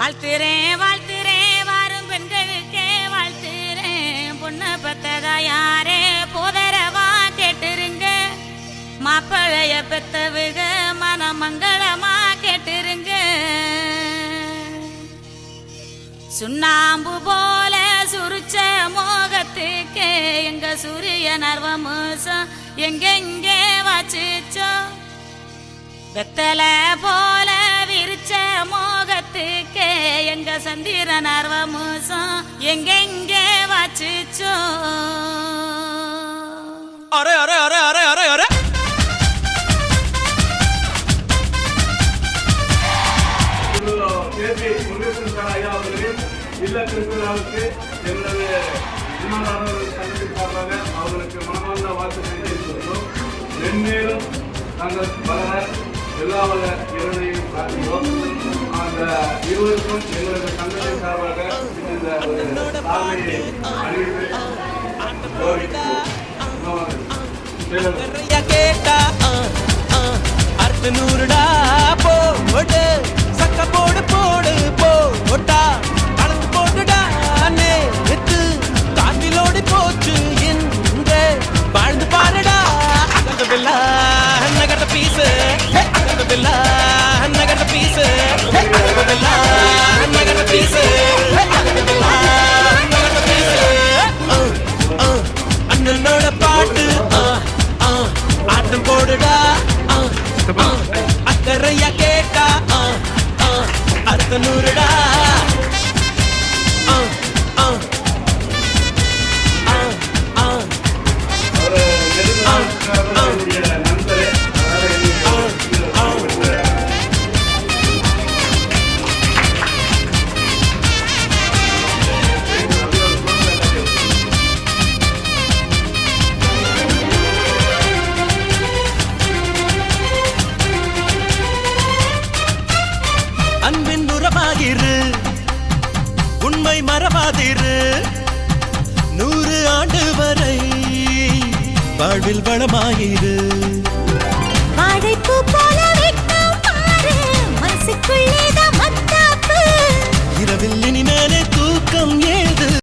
வாழ்த்துறேன் வாழ்த்துறேன் வாரும் பெண்களுக்கே வாழ்த்துறேன் பொண்ணை பெத்ததா யாரே? போதரவா கேட்டுருங்க. மாப்பிளைய பெத்தவுக மனமங்களமா கேட்டுருங்க. சுண்ணாம்பு போல சுருச்ச மோகத்துக்கு எங்க சூரிய நர்வமுசம் எங்கெங்கே வாச்சிச்சோ வெத்தலை போ எங்க சந்திர நர்வமுசம் எங்கெங்கே வாச்சிச்சோ அரே அரே அரே அரே அரே அரே. இல்ல திருவிழாவுக்கு எங்களது விமானவர்கள் சங்கத்தின் சார்பாக அவர்களுக்கு மனமார்ந்த வாழ்த்துக்களை தெரிவித்துள்ளோம் மென்மேலும் நாங்கள் வளர எல்லா வள இறைவனையும் பிரார்த்திக்கிறோம். அந்த இருவருக்கும் எங்களது சங்கத்தின் சார்பாக இந்த ஒரு சாதனையை கேட்டா அறுத்து நூறுடா போடு சக்க போடு போடு போட்டா அண்ணனோட பாட்டு. ஆட்டம் போடுடா. அக்கறையா கேட்டா. ஆ, நூறுடா. என்னை மறவாதிரு. நூறு ஆண்டு வரை வாழ்வில் வளமாயிரு.